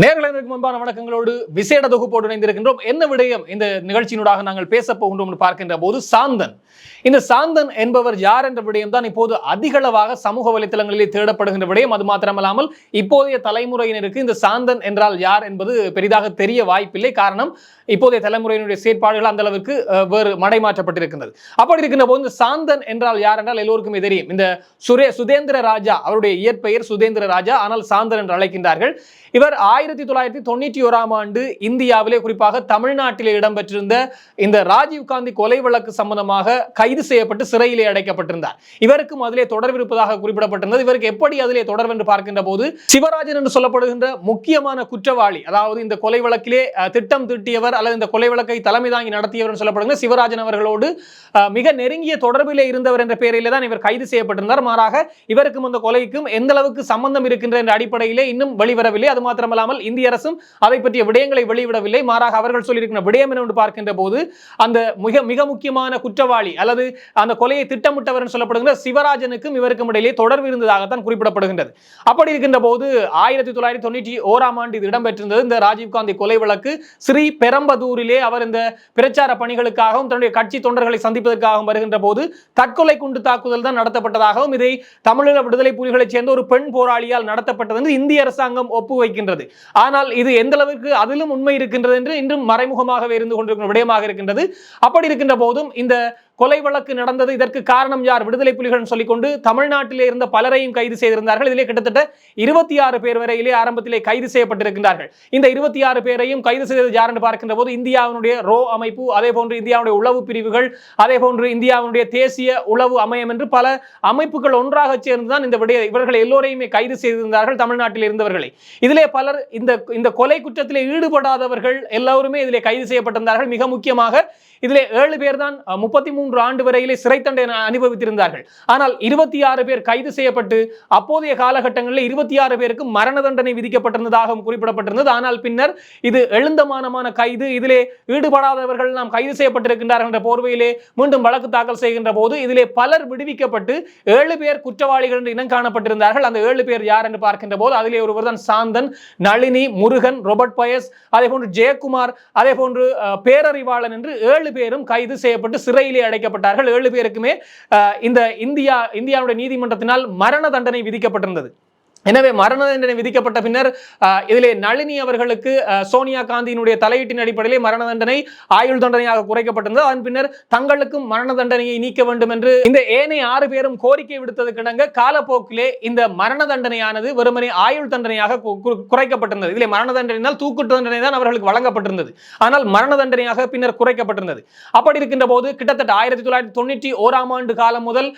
நேர்களுக்கு முன்பான வணக்கங்களோடு விசேட தொகுப்போடு இணைந்திருக்கின்றோம். என்ன விடயம் இந்த நிகழ்ச்சியினூடாக நாங்கள் பேச போகின்றோம் என்று பார்க்கின்ற போது சாந்தன். இந்த சாந்தன் என்பவர் யார் என்ற விடயம் தான் இப்போது அதிகளவாக சமூக வலைத்தளங்களிலே தேடப்படுகின்ற விடயம். அது மாத்திரமல்லாமல் இப்போதைய தலைமுறையினருக்கு இந்த சாந்தன் என்றால் யார் என்பது பெரிதாக தெரிய வாய்ப்பில்லை. காரணம் இப்போதைய தலைமுறையினுடைய செயற்பாடுகள் அந்த அளவுக்கு வேறு மடைமாற்றப்பட்டிருக்கின்றது. அப்படி இருக்கின்ற போது இந்த சாந்தன் என்றால் யார் என்றால் எல்லோருக்குமே தெரியும். இந்த சுரே சுதேந்திர ராஜா அவருடைய இயற்பெயர் சுதேந்திர ராஜா ஆனால் சாந்தன் என்று அழைக்கின்றார்கள். இவர் ஆயிரத்தி தொள்ளாயிரத்தி தொண்ணூற்றி ஓராம் ஆண்டு இந்தியாவிலே குறிப்பாக தமிழ்நாட்டிலே இடம்பெற்றிருந்த இந்த ராஜீவ்காந்தி கொலை வழக்கு சம்பந்தமாக கைது செய்யப்பட்டு சிறையிலே அடைக்கப்பட்டிருந்தார். இவருக்கும் அதிலே தொடர்பு இருப்பதாக குறிப்பிடப்பட்டிருந்தது. இவருக்கு எப்படி அதிலே தொடர்பு என்று பார்க்கின்ற போது சிவராஜன் என்று சொல்லப்படுகின்ற முக்கியமான குற்றவாளி அதாவது இந்த கொலை வழக்கிலே திட்டம் திட்டியவர் அல்லது இந்த கொலை வழக்கை தலைமை தாங்கி நடத்தியவர் என்று சொல்லப்படுகிற சிவராஜன் அவர்களோடு மிக நெருங்கிய தொடர்பிலே இருந்தவர் என்ற பெயரில் தான் இவர் கைது செய்யப்பட்டிருந்தார். மாறாக இவருக்கும் அந்த கொலைக்கும் எந்த அளவுக்கு சம்பந்தம் இருக்கின்ற என்ற அடிப்படையிலே இன்னும் வெளிவரவில்லை. அது மாத்திரமல்லாமல் இல்லாமல் இந்திய அரசும் அதை பற்றிய விடயங்களை வெளியிடவில்லை. மாறாக அவர்கள் சொல்லியிருக்கிற விடயம் என்னவென்று பார்க்கின்ற போது அந்த மிக மிக முக்கியமான குற்றவாளி அல்லது அந்த கொலையை திட்டமிட்டவர் சொல்லப்படுகிற சிவராஜனுக்கும் இவருக்கும் இடையிலே தொடர்பு இருந்ததாகத்தான் குறிப்பிடப்படுகின்றது. அப்படி இருக்கின்ற போது ஆயிரத்தி தொள்ளாயிரத்தி தொண்ணூற்றி ஓராம் ஆண்டு இது இடம்பெற்றிருந்தது. இந்த ராஜீவ்காந்தி கொலை வழக்கு ஸ்ரீ பெரம்பதூரிலே அவர் இந்த பிரச்சார பணிகளுக்காகவும் தன்னுடைய கட்சி தொண்டர்களை சந்திப்பதற்காகவும் வருகின்ற போது தற்கொலை குண்டு தாக்குதல் தான் நடத்தப்பட்டதாகவும் இதை தமிழீழ விடுதலை புலிகளைச் சேர்ந்த ஒரு பெண் போராளியால் நடத்தப்பட்டது என்று இந்திய அரசாங்கம் ஒப்பு வைக்கின்றது ஆனால் இது எந்த அளவுக்கு அதிலும் உண்மை இருக்கின்றது என்று இன்றும் மறைமுகமாகவே இருந்து கொண்டிருக்கிற விடயமாக இருக்கின்றது. அப்படி இருக்கின்ற போதும் இந்த கொலை வழக்கு நடந்தது. இதற்கு காரணம் யார்? விடுதலை புலிகள் சொல்லிக்கொண்டு தமிழ்நாட்டிலே இருந்த பலரையும் கைது செய்திருந்தார்கள். இதிலே கிட்டத்தட்ட இருபத்தி ஆறு பேர் வரையிலே ஆரம்பத்திலே கைது செய்யப்பட்டிருக்கின்றார்கள். இந்த இருபத்தி ஆறு பேரையும் கைது செய்தது யார் என்று பார்க்கின்ற போது இந்தியாவினுடைய ரோ அமைப்பு அதே போன்று இந்தியாவுடைய உளவு பிரிவுகள் அதே போன்று இந்தியாவினுடைய தேசிய உளவு அமையம் என்று பல அமைப்புகள் ஒன்றாக சேர்ந்துதான் இந்த விடய இவர்கள் எல்லோரையுமே கைது செய்திருந்தார்கள் தமிழ்நாட்டில் இருந்தவர்களை. இதிலே பலர் இந்த இந்த கொலை குற்றத்திலே ஈடுபடாதவர்கள் எல்லோருமே இதிலே கைது செய்யப்பட்டிருந்தார்கள். மிக முக்கியமாக இதில் ஏழு பேர் தான் முப்பத்தி மூன்று ஆண்டு வரையிலே சிறை தண்டனை அனுபவித்திருந்தார்கள். ஆனால் இருபத்தி ஆறு பேர் கைது செய்யப்பட்டு அப்போதைய காலகட்டங்களில் இருபத்தி ஆறு பேருக்கு மரண தண்டனை விதிக்கப்பட்டிருந்ததாகவும் குறிப்பிடப்பட்டிருந்தது. ஆனால் பின்னர் இது எழுந்தமானமான கைது இதிலே ஈடுபடாதவர்கள் நாம் கைது செய்யப்பட்டிருக்கின்றார்கள் என்ற போர்வையிலே மீண்டும் வழக்கு தாக்கல் செய்கின்ற போது இதிலே பலர் விடுவிக்கப்பட்டு ஏழு பேர் குற்றவாளிகள் என்று இனம் காணப்பட்டிருந்தார்கள். அந்த ஏழு பேர் யார் என்று பார்க்கின்ற போது அதிலே ஒருவர் தான் சாந்தன் நளினி முருகன் ரொபர்ட் பயஸ் அதே போன்று ஜெயக்குமார் அதே போன்று பேரறிவாளன் என்று ஏழு பேரும் கைது செய்யப்பட்டு சிறையிலே அடைக்கப்பட்டார்கள். ஏழு பேருக்குமே இந்த இந்தியா இந்தியாவுடைய நீதிமன்றத்தினால் மரண தண்டனை விதிக்கப்பட்டிருந்தது. எனவே மரண தண்டனை விதிக்கப்பட்ட பின்னர் இதிலே நளினி அவர்களுக்கு சோனியா காந்தியினுடைய தலையீட்டின் அடிப்படையில் மரண தண்டனை ஆயுள் தண்டனையாக குறைக்கப்பட்டிருந்தது. அதன் பின்னர் தங்களுக்கும் மரண தண்டனையை நீக்க வேண்டும் என்று இந்த ஏனைய ஆறு பேரும் கோரிக்கை விடுத்ததுக்கிணங்க காலப்போக்கிலே இந்த மரண தண்டனையானது வெறுமனே ஆயுள் தண்டனையாக குறைக்கப்பட்டிருந்தது. இதிலே மரண தண்டனையினால் தூக்கு தண்டனை தான் அவர்களுக்கு வழங்கப்பட்டிருந்தது. ஆனால் மரண தண்டனையாக பின்னர் குறைக்கப்பட்டிருந்தது. அப்படி இருக்கின்ற போது கிட்டத்தட்ட ஆயிரத்தி தொள்ளாயிரத்தி தொண்ணூற்றி ஓராம் ஆண்டு காலம் முதல்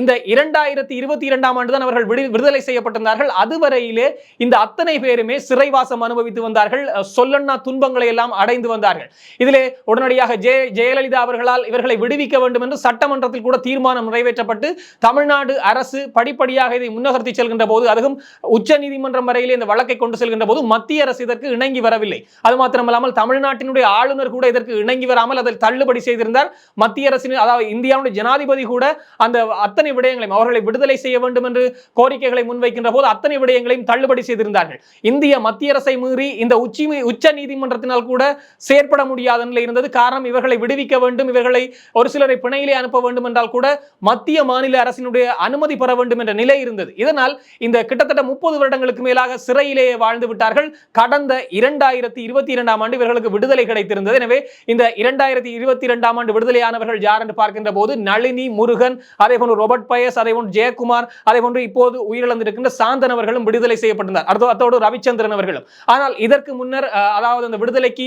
இந்த இரண்டாயிரத்தி இருபத்தி இரண்டாம் ஆண்டு தான் அவர்கள் விடு- விடுதலை செய்யப்பட்டிருந்தார்கள். வந்தார்கள். அதுவரையிலே இந்த அத்தனை பேருமே சிறைவாசம் அனுபவித்து வந்தார்கள். அஹ், சொல்லண்ணா துன்பங்களை எல்லாம் அடைந்து வந்தார்கள். இதிலே உடனடியாக ஜெய ஜெயலலிதா அவர்களால் இவர்களை விடுவிக்க வேண்டும் என்று சட்டமன்றத்தில் கூட தீர்மானம் நிறைவேற்றப்பட்டு தமிழ்நாடு அரசு படிப்படியாக இதை முன்னகர்த்தி செல்கின்ற போது அதுவும் உச்ச நீதிமன்றம் வரையிலே இந்த வழக்கை கொண்டு செல்கின்ற போது மத்திய அரசு இதற்கு இணங்கி வரவில்லை. அது மாத்திரமல்லாமல் தமிழ்நாட்டினுடைய ஆளுநர் கூட இதற்கு இணங்கி வராமல் அதில் தள்ளுபடி செய்திருந்தார். மத்திய அரசின் அதாவது இந்தியாவுடைய ஜனாதிபதி கூட அந்த அத்தனை விடயங்களையும் அவர்களை விடுதலை செய்ய வேண்டும் என்று கோரிக்கைகளை முன்வைக்கின்ற போது அத்தனை விடயங்களையும் தள்ளுபடி செய்திருந்தார்கள். இந்திய மத்திய அரசை மீறி இந்த உச்சி உச்ச நீதிமன்றத்தினால் கூட செயற்பட முடியாத நிலை இருந்தது. காரணம் இவர்களை விடுவிக்க வேண்டும் இவர்களை ஒரு சிலரை பிணையிலே அனுப்ப வேண்டும் என்றால் கூட மத்திய மாநில அரசினுடைய அனுமதி பெற வேண்டும் என்ற நிலை இருந்தது. இதனால் இந்த கிட்டத்தட்ட முப்பது வருடங்களுக்கு மேலாக சிறையிலேயே வாழ்ந்து விட்டார்கள். கடந்த இரண்டாயிரத்தி இருபத்தி இரண்டாம் ஆண்டு இவர்களுக்கு விடுதலை கிடைத்திருந்தது. எனவே இந்த இரண்டாயிரத்தி இருபத்தி இரண்டாம் ஆண்டு விடுதலையானவர்கள் யார் என்று பார்க்கின்ற போது நளினி முருகன் அதே போன்று ரோபர்ட் பயஸ் அதே போன்று ஜெயக்குமார் அதே போன்று இப்போது உயிரிழந்திருக்கின்ற சாந்த சாந்தன் அவர்களும் விடுதலை செய்யப்பட்டிருந்தார். அடுத்த அத்தோடு ரவிச்சந்திரன் அவர்களும். ஆனால் இதற்கு முன்னர் அதாவது அந்த விடுதலைக்கு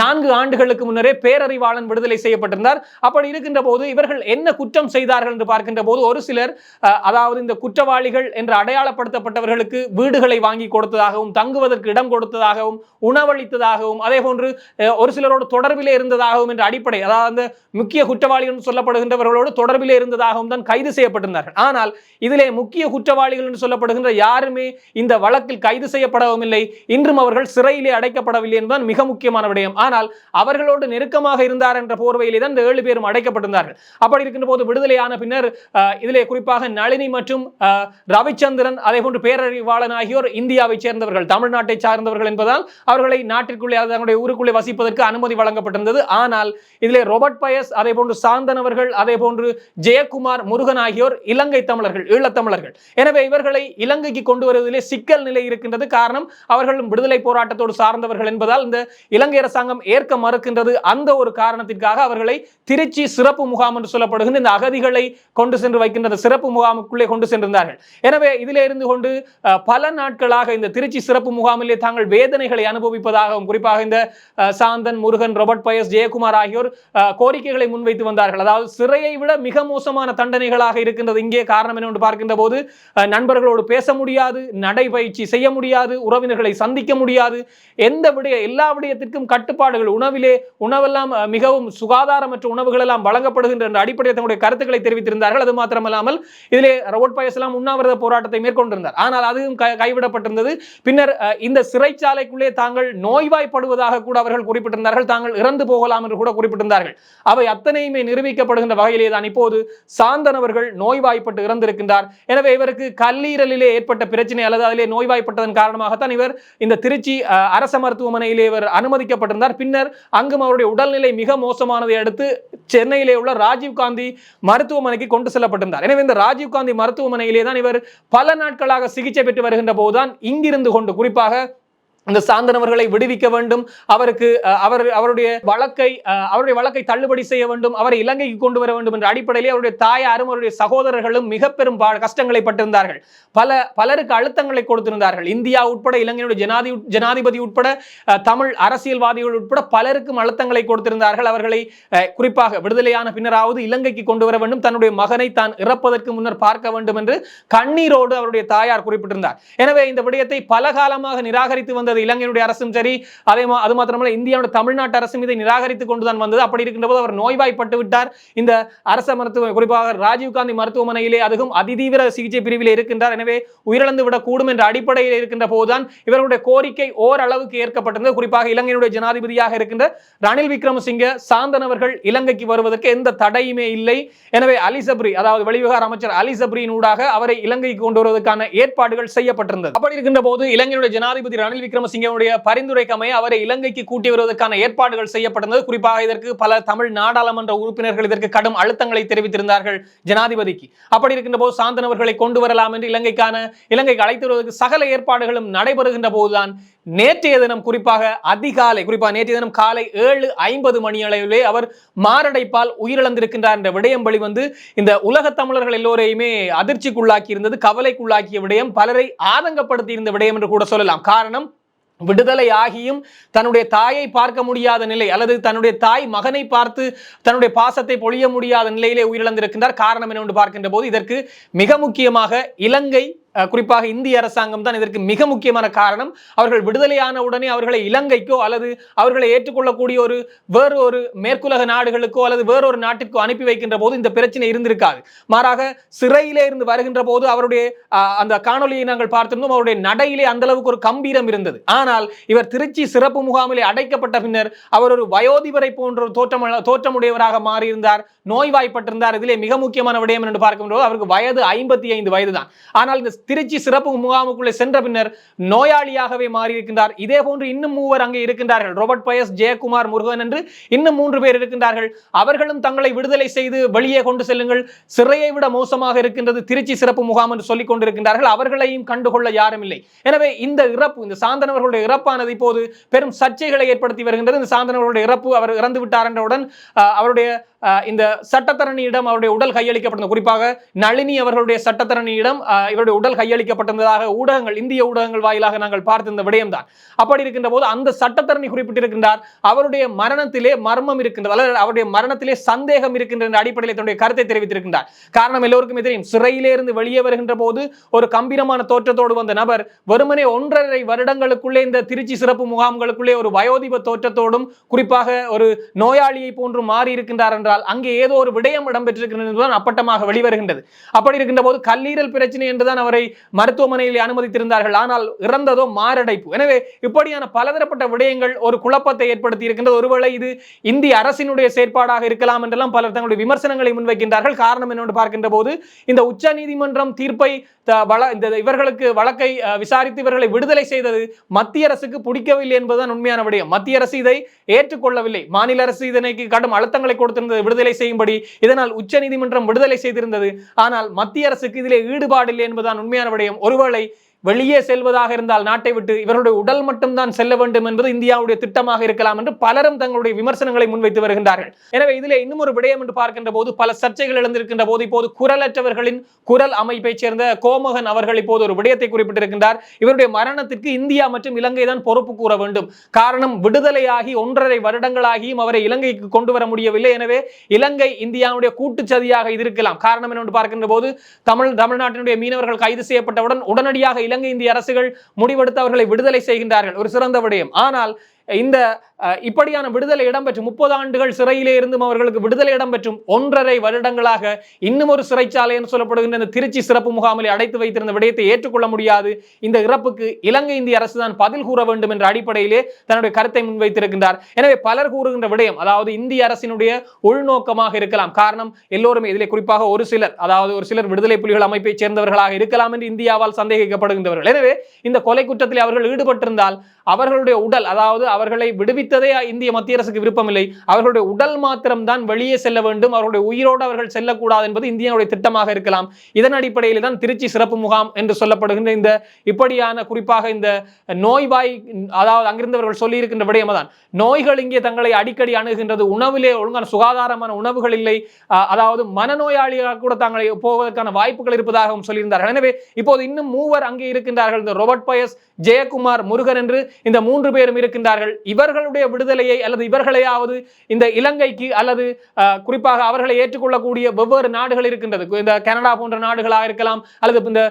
நான்கு ஆண்டுகளுக்கு முன்னரே பேரறிவாளன் விடுதலை செய்யப்பட்டிருந்தார். அப்படி இருக்கின்ற போது இவர்கள் என்ன குற்றம் செய்தார்கள் என்று பார்க்கின்ற போது ஒரு சிலர் அதாவது இந்த குற்றவாளிகள் என்று அடையாளப்படுத்தப்பட்டவர்களுக்கு வீடுகளை வாங்கி கொடுத்ததாகவும் தங்குவதற்கு இடம் கொடுத்ததாகவும் உணவளித்ததாகவும் அதே போன்று ஒரு சிலரோடு தொடர்பிலே இருந்ததாகவும் என்ற அடிப்படை அதாவது அந்த முக்கிய குற்றவாளிகள் என்று சொல்லப்படுகின்றவர்களோடு தொடர்பிலே இருந்ததாகவும் தான் கைது செய்யப்பட்டிருந்தார்கள். ஆனால் இதிலே முக்கிய குற்றவாளிகள் என்று சொல்லப்படுகின்ற இருக்கின்ற யாருமே இந்த வழக்கில் கைது செய்யப்படவும் இல்லை. இன்றும் அவர்கள் சிறையிலே அடைக்கப்படவில்லை என்பதுதான் மிக முக்கியமான விடயம். ஆனால் அவர்களோடு நெருக்கமாக இருந்தார் என்ற போர்வையிலே தான் இந்த ஏழு பேரும் அடைக்கப்பட்டிருந்தார்கள். அப்படி இருக்கின்ற போது விடுதலையான பின்னர் இதிலே குறிப்பாக நளினி மற்றும் ரவிச்சந்திரன் அதே போன்று பேரறிவாளன் ஆகியோர் இந்தியாவை சேர்ந்தவர்கள் தமிழ்நாட்டை சார்ந்தவர்கள் என்பதால் அவர்களை நாட்டிற்குள்ளே தங்களுடைய ஊருக்குள்ளே வசிப்பதற்கு அனுமதி வழங்கப்பட்டிருந்தது. ஆனால் இதிலே ரோபர்ட் பயஸ் அதே போன்று சாந்தன் அவர்கள் அதே போன்று ஜெயக்குமார் முருகன் ஆகியோர் இலங்கை தமிழர்கள் ஈழத்தமிழர்கள் எனவே இவர்களை இலங்கைக்கு கொண்டு வருவதிலே சிக்கல் நிலை இருக்கின்றது. காரணம் அவர்களும் விடுதலை போராட்டத்தோடு சார்ந்தவர்கள் என்பதால் இந்த இலங்கை அரசாங்கம் ஏற்க மறுக்கின்றது. அந்த ஒரு காரணத்திற்காக அவர்களை திருச்சி சிறப்பு முகாம் என்று சொல்லப்படுகின்ற இந்த அகதிகளை கொண்டு சென்று வைக்கின்ற சிறப்பு முகாமுக்குள்ளே கொண்டு சென்றிருந்தார்கள். எனவே இதிலே இருந்து கொண்டு பல நாட்களாக இந்த திருச்சி சிறப்பு முகாமிலே தாங்கள் வேதனைகளை அனுபவிப்பதாகவும் குறிப்பாக இந்த சாந்தன் முருகன் ரொபர்ட் பயஸ் ஜெயக்குமார் ஆகியோர் கோரிக்கைகளை முன்வைத்து வந்தார்கள். அதாவது சிறையை விட மிக மோசமான தண்டனைகளாக இருக்கின்றது. இங்கே காரணம் என்னவென்று பார்க்கின்ற போது நண்பர்களோடு பேச பேச முடியாது நடைபயிற்சி செய்ய முடியாது உறவினர்களை சந்திக்க முடியாது. எந்த விடய எல்லா விடயத்திற்கும் கட்டுப்பாடுகள் உணவிலே உணவெல்லாம் மிகவும் சுகாதாரமற்ற உணவுகள் எல்லாம் வழங்கப்படுகின்ற என்ற அடிப்படையில் தங்களுடைய கருத்துக்களை தெரிவித்திருந்தார்கள். அது மாத்திரமல்லாமல் இதிலே ரோட் பயசலாம் உண்ணாவிரத போராட்டத்தை மேற்கொண்டிருந்தார். ஆனால் அதுவும் கைவிடப்பட்டிருந்தது. பின்னர் இந்த சிறைச்சாலைக்குள்ளே தாங்கள் நோய்வாய்ப்படுவதாக கூட அவர்கள் குறிப்பிட்டிருந்தார்கள். தாங்கள் இறந்து போகலாம் என்று கூட குறிப்பிட்டிருந்தார்கள். அவை அத்தனையுமே நிரூபிக்கப்படுகின்ற வகையிலே தான் இப்போது சாந்தனவர்கள் நோய்வாய்ப்பட்டு இறந்திருக்கின்றார். எனவே இவருக்கு கல்லீரலிலே ஏற்பட்ட பிரச்சனை அல்லது அதிலே நோய்வாய்ப்பட்டதன் காரணமாகத்தான் இவர் இந்த திருச்சி அரச மருத்துவமனையிலே இவர் அனுமதிக்கப்பட்டிருந்தார். பின்னர் அங்கும் அவருடைய உடல்நிலை மிக மோசமானதை அடுத்து சென்னையிலே உள்ள ராஜீவ் காந்தி மருத்துவமனைக்கு கொண்டு செல்லப்பட்டிருந்தார். எனவே இந்த ராஜீவ் காந்தி மருத்துவமனையிலே தான் இவர் பல நாட்களாக சிகிச்சை பெற்று வருகின்ற போதுதான் இங்கிருந்து கொண்டு குறிப்பாக இந்த சாந்தனவர்களை விடுவிக்க வேண்டும். அவருக்கு அவர் அவருடைய வழக்கை அவருடைய வழக்கை தள்ளுபடி செய்ய வேண்டும். அவரை இலங்கைக்கு கொண்டு வர வேண்டும் என்ற அடிப்படையிலே அவருடைய தாயாரும் அவருடைய சகோதரர்களும் மிக பெரும் கஷ்டங்களை பட்டிருந்தார்கள் பல பலருக்கு அழுத்தங்களை கொடுத்திருந்தார்கள். இந்தியா உட்பட இலங்கையுடைய ஜனாதி ஜனாதிபதி உட்பட தமிழ் அரசியல்வாதிகள் உட்பட பலருக்கும் அழுத்தங்களை கொடுத்திருந்தார்கள். அவர்களை குறிப்பாக விடுதலையான பின்னராவது இலங்கைக்கு கொண்டு வர வேண்டும். தன்னுடைய மகனை தான் இறப்பதற்கு முன்னர் பார்க்க வேண்டும் என்று கண்ணீரோடு அவருடைய தாயார் குறிப்பிட்டிருந்தார். எனவே இந்த விடயத்தை பல காலமாக நிராகரித்து வந்த வந்தது இலங்கையினுடைய அரசும் சரி அதே அது மாத்திரமல்ல இந்தியாவோட தமிழ்நாட்டு அரசும் இதை நிராகரித்துக் கொண்டுதான் வந்தது. அப்படி இருக்கின்ற போது அவர் நோய்வாய்ப்பட்டு விட்டார். இந்த அரச மருத்துவ குறிப்பாக ராஜீவ்காந்தி மருத்துவமனையிலே அதுவும் அதிதீவிர சிகிச்சை பிரிவில் இருக்கின்றார். எனவே உயிரிழந்து விடக்கூடும் என்ற அடிப்படையில் இருக்கின்ற போதுதான் இவர்களுடைய கோரிக்கை ஓரளவுக்கு ஏற்கப்பட்டிருந்தது. குறிப்பாக இலங்கையினுடைய ஜனாதிபதியாக இருக்கின்ற ரணில் விக்ரமசிங்க சாந்தனவர்கள் இலங்கைக்கு வருவதற்கு எந்த தடையுமே இல்லை. எனவே அலி சப்ரி அதாவது வெளிவிவகார அமைச்சர் அலி சப்ரியின் ஊடாக அவரை இலங்கைக்கு கொண்டு வருவதற்கான ஏற்பாடுகள் செய்யப்பட்டிருந்தது. அப்படி இருக்கின்ற போது இலங்கையுடைய ஜனாதிபதி ரணில் விக்ரம விக்ரமசிங்கனுடைய பரிந்துரைக்கமைய அவரை இலங்கைக்கு கூட்டி வருவதற்கான ஏற்பாடுகள் செய்யப்பட்டிருந்தது. குறிப்பாக இதற்கு பல தமிழ் நாடாளுமன்ற உறுப்பினர்கள் இதற்கு கடும் அழுத்தங்களை தெரிவித்திருந்தார்கள் ஜனாதிபதிக்கு. அப்படி இருக்கின்ற போது சாந்தன் அவர்களை கொண்டு வரலாம் என்று இலங்கைக்கான இலங்கைக்கு அழைத்து வருவதற்கு சகல ஏற்பாடுகளும் நடைபெறுகின்ற போதுதான் நேற்றைய தினம் குறிப்பாக அதிகாலை குறிப்பாக நேற்றைய தினம் காலை ஏழு ஐம்பது மணி அளவிலே அவர் மாரடைப்பால் உயிரிழந்திருக்கின்றார் என்ற விடயம் வழி வந்து இந்த உலக தமிழர்கள் எல்லோரையுமே அதிர்ச்சிக்குள்ளாக்கி இருந்தது கவலைக்குள்ளாக்கிய விடயம் பலரை ஆதங்கப்படுத்தி இருந்த விடயம் என்று கூட சொல்லலாம். காரணம் விடுதலை ஆகியும் தன்னுடைய தாயை பார்க்க முடியாத நிலை அல்லது தன்னுடைய தாய் மகனை பார்த்து தன்னுடைய பாசத்தை பொழிய முடியாத நிலையிலே உயிரிழந்திருக்கின்றார். காரணம் என்னவென்று பார்க்கின்ற போது இதற்கு மிக முக்கியமாக இலங்கை குறிப்பாக இந்திய அரசாங்கம் தான் இதற்கு மிக முக்கியமான காரணம். அவர்கள் விடுதலையான உடனே அவர்களை இலங்கைக்கோ அல்லது அவர்களை ஏற்றுக்கொள்ளக்கூடிய ஒரு வேறு ஒரு மேற்குலக நாடுகளுக்கோ அல்லது வேறொரு நாட்டிற்கோ அனுப்பி வைக்கின்ற போது இந்த பிரச்சனை இருந்திருக்காது. மாறாக சிறையிலே இருந்து வருகின்ற போது அவருடைய அந்த காணொலியை நாங்கள் பார்த்திருந்தோம். அவருடைய நடையிலே அந்த அளவுக்கு ஒரு கம்பீரம் இருந்தது. ஆனால் இவர் திருச்சி சிறப்பு முகாமிலே அடைக்கப்பட்ட பின்னர் அவர் ஒரு வயோதிபரை போன்ற ஒரு தோற்றம் தோற்றமுடையவராக மாறியிருந்தார். நோய்வாய்ப்பட்டிருந்தார். இதிலே மிக முக்கியமான விடயம் என்று பார்க்கும்போது அவருக்கு வயது ஐம்பத்தி ஐந்து வயது தான் ஆனால் இந்த திருச்சி சிறப்பு முகாமுக்குள்ளே சென்ற பின்னர் நோயாளியாகவே மாறியிருக்கின்றார். இதே போன்று இன்னும் மூவர் அங்கே இருக்கின்றார்கள். ரோபர்ட் பயஸ் ஜெயக்குமார் முருகன் என்று இன்னும் மூன்று பேர் இருக்கின்றார்கள். அவர்களும் தங்களை விடுதலை செய்து வெளியே கொண்டு செல்லுங்கள். சிறையை விட மோசமாக இருக்கின்றது திருச்சி சிறப்பு முகாம் என்று சொல்லிக் கொண்டிருக்கின்றார்கள். அவர்களையும் கண்டுகொள்ள யாரும் இல்லை. எனவே இந்த இறப்பு இந்த சாந்தனவர்களுடைய இறப்பானது இப்போது பெரும் சர்ச்சைகளை ஏற்படுத்தி வருகின்றது. இந்த சாந்தனவர்களுடைய இறப்பு அவர் இறந்து விட்டார் என்றவுடன் அவருடைய அஹ், இந்த சட்டத்தரணியிடம் அவருடைய உடல் கையளிக்கப்பட்டது குறிப்பாக நளினி அவர்களுடைய சட்டத்தரணியிடம் அஹ், இவருடைய உடல் கையளிக்கப்பட்டிருந்ததாக ஊடகங்கள் இந்திய ஊடகங்கள் வாயிலாக நாங்கள் பார்த்திருந்த விடயம்தான். அப்படி இருக்கின்ற போது அந்த சட்டத்தரணி குறிப்பிட்டிருக்கின்றார் அவருடைய மரணத்திலே மர்மம் இருக்கின்றது அல்லது அவருடைய மரணத்திலே சந்தேகம் இருக்கின்ற அடிப்படையில் தன்னுடைய கருத்தை தெரிவித்திருக்கின்றார். காரணம் எல்லோருக்குமே தெரியும் சிறையிலே இருந்து வெளியே வருகின்ற போது ஒரு கம்பீரமான தோற்றத்தோடு வந்த நபர் வெறுமனே ஒன்றரை வருடங்களுக்குள்ளே இந்த திருச்சி சிறப்பு முகாம்களுக்குள்ளே ஒரு வயோதிப தோற்றத்தோடும் குறிப்பாக ஒரு நோயாளியை போன்று மாறி இருக்கின்றார் என்றால் அங்கே ஏதோ ஒரு விடயம் இடம்பெற்றிருக்கின்றது அப்பட்டமாக வெளிவருகின்றது. அப்படி இருக்கின்ற போது கல்லீரல் பிரச்சனை என்றுதான் அவரை மருத்துவமனையில் அனுமதித்திருந்தார்கள். ஆனால் இறந்ததோ மாரடைப்பு. எனவே இப்படியான பலதரப்பட்ட விடயங்கள் ஒரு குழப்பத்தை ஏற்படுத்தி இருக்கின்றது. ஒருவேளை இது இந்திய அரசினுடைய செயற்பாடாக இருக்கலாம் என்றெல்லாம் பலர் தங்களுடைய விமர்சனங்களை முன்வைக்கின்றார்கள். காரணம் என்னென்று பார்க்கின்ற போது இந்த உச்ச நீதிமன்றம் தீர்ப்பை இந்த இவர்களுக்கு வழக்கை விசாரித்து இவர்களை விடுதலை செய்தது மத்திய அரசுக்கு பிடிக்கவில்லை என்பதுதான் உண்மையான விடயம். மத்திய அரசு இதை ஏற்றுக்கொள்ளவில்லை. மாநில அரசு இதனைக்கு கடும் அழுத்தங்களை கொடுத்திருந்தது. விடுதலை செய்யும்படி இதனால் உச்ச நீதிமன்றம் விடுதலை செய்திருந்தது. ஆனால் மத்திய அரசுக்கு இதிலே ஈடுபாடில்லை என்பதுதான் உண்மையான விடயம். ஒருவேளை வெளியே செல்வதாக இருந்தால் நாட்டை விட்டு இவருடைய உடல் மட்டும்தான் செல்ல வேண்டும் என்பது இந்தியாவுடைய திட்டமாக இருக்கலாம் என்று பலரும் தங்களுடைய விமர்சனங்களை முன்வைத்து வருகின்றார்கள். எனவே இதிலே இன்னும் ஒரு விடயம் என்று பார்க்கின்ற போது பல சர்ச்சைகள் எழுந்திருக்கின்ற போது இப்போது குரலற்றவர்களின் குரல் அமைப்பைச் சேர்ந்த கோமகன் அவர்கள் இப்போது ஒரு விடயத்தை குறிப்பிட்டிருக்கின்றார். இவருடைய மரணத்திற்கு இந்தியா மற்றும் இலங்கை தான் பொறுப்பு கூற வேண்டும். காரணம் விடுதலையாகி ஒன்றரை வருடங்களாகியும் அவரை இலங்கைக்கு கொண்டு வர முடியவில்லை. எனவே இலங்கை இந்தியாவுடைய கூட்டுச்சதியாக இது இருக்கலாம். காரணம் என்னவென்று பார்க்கின்ற போது தமிழ் தமிழ்நாட்டினுடைய மீனவர்கள் கைது செய்யப்பட்டவுடன் உடனடியாக இலங்கை இந்திய அரசுகள் முடிவெடுத்து அவர்களை விடுதலை செய்கின்றார்கள். ஒரு சிறந்த விடயம். ஆனால் இந்த இப்படியான விடுதலை இடம்பெற்று முப்பது ஆண்டுகள் சிறையிலே இருந்தும் அவர்களுக்கு விடுதலை இடம்பெற்றும் ஒன்றரை வருடங்களாக இன்னும் ஒரு சிறைச்சாலை என்று சொல்லப்படுகின்ற இந்த திருச்சி சிறப்பு முகாமில் அடைத்து வைத்திருந்த விடயத்தை ஏற்றுக்கொள்ள முடியாது. இந்த இறப்புக்கு இலங்கை இந்திய அரசு தான் பதில் கூற வேண்டும் என்ற அடிப்படையிலே தன்னுடைய கருத்தை முன்வைத்திருக்கின்றார். எனவே பலர் கூறுகின்ற விடயம் அதாவது இந்திய அரசினுடைய உள்நோக்கமாக இருக்கலாம். காரணம் எல்லோருமே இதிலே குறிப்பாக ஒரு சிலர் அதாவது ஒரு சிலர் விடுதலை புலிகள் அமைப்பைச் சேர்ந்தவர்களாக இருக்கலாம் என்று இந்தியாவால் சந்தேகிக்கப்படுகின்றவர்கள். எனவே இந்த கொலை குற்றத்தில் அவர்கள் ஈடுபட்டிருந்தால் அவர்களுடைய உடல் அதாவது அவர்களை விடுவித்து விடுவித்ததே இந்திய மத்திய அரசுக்கு விருப்பமில்லை. அவர்களுடைய உடல் மாத்திரம் தான் வெளியே செல்ல வேண்டும். அவர்களுடைய உயிரோடு அவர்கள் செல்லக்கூடாது என்பது இந்தியாவுடைய திட்டமாக இருக்கலாம். இதன் அடிப்படையில் தான் திருச்சி சிறப்பு முகாம் என்று சொல்லப்படுகின்ற இந்த இப்படியான குறிப்பாக இந்த நோய்வாய் அதாவது அங்கிருந்தவர்கள் சொல்லியிருக்கின்ற விடயம் தான் நோய்கள் இங்கே தங்களை அடிக்கடி அணுகின்றது உணவிலே ஒழுங்கான சுகாதாரமான உணவுகள் இல்லை. அதாவது மனநோயாளிகளாக கூட தங்களை போவதற்கான வாய்ப்புகள் இருப்பதாகவும் சொல்லியிருந்தார்கள். எனவே இப்போது இன்னும் மூவர் அங்கே இருக்கின்றார்கள். இந்த ரோபர்ட் பயஸ் ஜெயக்குமார் முருகன் என்று இந்த மூன்று பேரும் இருக்கின்றார்கள். இவர்களுடைய விடுதலையை அல்லது இவர்களையாவது இந்த இலங்கைக்கு அல்லது குறிப்பாக அவர்களை ஏற்றுக்கொள்ளக்கூடிய வெவ்வேறு நாடுகள் இருக்கின்றது. இந்த கனடா போன்ற நாடுகளாக இருக்கலாம் அல்லது இந்த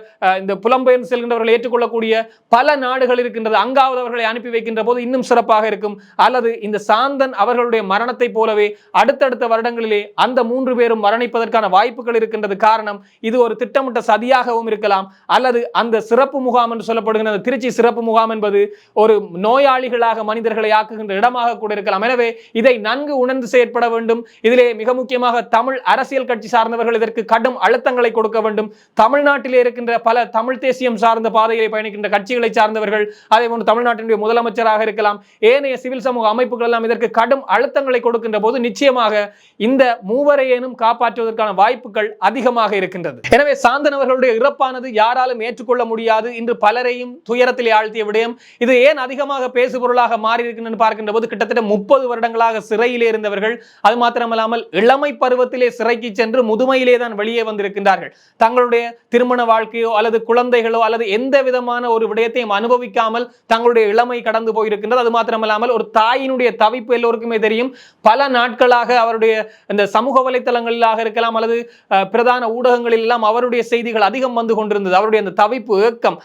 இந்த புலம்பெயர்ந்து செல்கின்றவர்களை ஏற்றுக்கொள்ளக்கூடிய பல நாடுகள் இருக்கின்றது. அங்காவது அவர்களை அனுப்பி வைக்கின்ற போது இன்னும் சிறப்பாக இருக்கும். அல்லது இந்த சாந்தன் அவர்களுடைய மரணத்தை போலவே அடுத்தடுத்த வருடங்களிலே அந்த மூன்று பேரும் மரணிப்பதற்கான வாய்ப்புகள் இருக்கின்றது. காரணம் இது ஒரு திட்டமிட்ட சதியாகவும் இருக்கலாம். அல்லது அந்த சிறப்பு முகாம் என்று சொல்லப்படுகிற திருச்சி சிறப்பு முகாம் என்பது ஒரு நோயாளிகளாக மனிதர்களை ஆக்குகின்ற இடமாக கூட இருக்கலாம். எனவே இதை நன்கு உணர்ந்து செயற்பட வேண்டும். இதிலே மிக முக்கியமாக தமிழ் அரசியல் கட்சி சார்ந்தவர்கள் இதற்கு கடும் அழுத்தங்களை கொடுக்க வேண்டும். தமிழ்நாட்டிலே இருக்கின்ற பல தமிழ் தேசியம் சார்ந்த பாதையிலே பயணிக்கின்ற கட்சிகளை சார்ந்தவர்கள் அதே போன்று தமிழ்நாட்டினுடைய முதலமைச்சராக இருக்கலாம் ஏனைய சிவில் சமூக அமைப்புகள் எல்லாம் இதற்கு கடும் அழுத்தங்களை கொடுக்கின்ற போது நிச்சயமாக இந்த மூவரையேனும் காப்பாற்றுவதற்கான வாய்ப்புகள் அதிகமாக இருக்கின்றது. எனவே சாந்தன் அவர்களுடைய இறப்பானது யாராலும் ஏற்றுக்கொள்ள முடியாது. இன்று பலரையும் துயரத்தில் ஆழ்த்திய விடயம். இது ஏன் அதிகமாக பேசுபொருளாக மாறி இருக்கின்றன பார்க்கின்ற போது கிட்டத்தட்ட முப்பது வருடங்களாக சிறையிலே இருந்தவர்கள். அது மாத்திரமல்லாமல் இளமை பருவத்திலே சிறைக்கு சென்று முதுமையிலே தான் வெளியே வந்திருக்கின்றார்கள். தங்களுடைய திருமண வாழ்க்கையோ அல்லது குழந்தைகளோ அல்லது எந்த விதமான ஒரு விடயத்தையும் அனுபவிக்காமல் தங்களுடைய இளமை கடந்து போயிருக்கின்றது. அது மாத்திரமல்லாமல் ஒரு தாயினுடைய தவிப்பு எல்லோருக்குமே தெரியும். பல நாட்களாக அவருடைய இந்த சமூக வலைத்தளங்களிலாக இருக்கலாம் அல்லது பிரதான ஊடகங்களில் எல்லாம் அவருடைய செய்திகள் அதிகம் வந்து கொண்டிருந்தது. அவருடைய அந்த தவிப்பு ஏக்கம்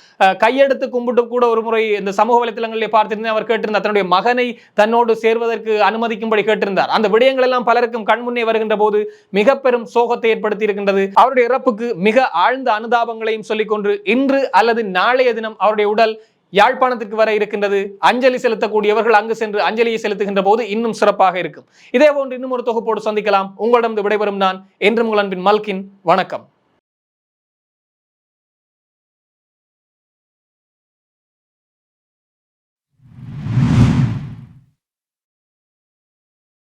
கையெடுத்து கும்பிட்டு கூட ஒரு முறை இந்த சமூக வலைத்தளங்களில் பார்த்திருந்தேன். அவர் கேட்டிருந்த தன்னுடைய மகனை தன்னோடு சேர்வதற்கு அனுமதிக்கும்படி கேட்டிருந்தார். அந்த விடயங்கள் எல்லாம் பலருக்கும் கண்முன்னே வருகின்ற போது மிக பெரும் சோகத்தை ஏற்படுத்தி இருக்கின்றது அவருடைய இறப்புக்கு மிக ஆழ்ந்த அனுதாபங்களையும் சொல்லிக்கொண்டு இன்று அல்லது நாளைய தினம் அவருடைய உடல் யாழ்ப்பாணத்துக்கு வர இருக்கின்றது. அஞ்சலி செலுத்தக்கூடியவர்கள் அங்கு சென்று அஞ்சலியை செலுத்துகின்ற போது இன்னும் சிறப்பாக இருக்கும். இதே போன்று இன்னும் ஒரு தொகுப்போடு சந்திக்கலாம். உங்களிடம் விடைபெறும் நான் என்றும் உங்கள் அன்பின் மல்கின். வணக்கம்.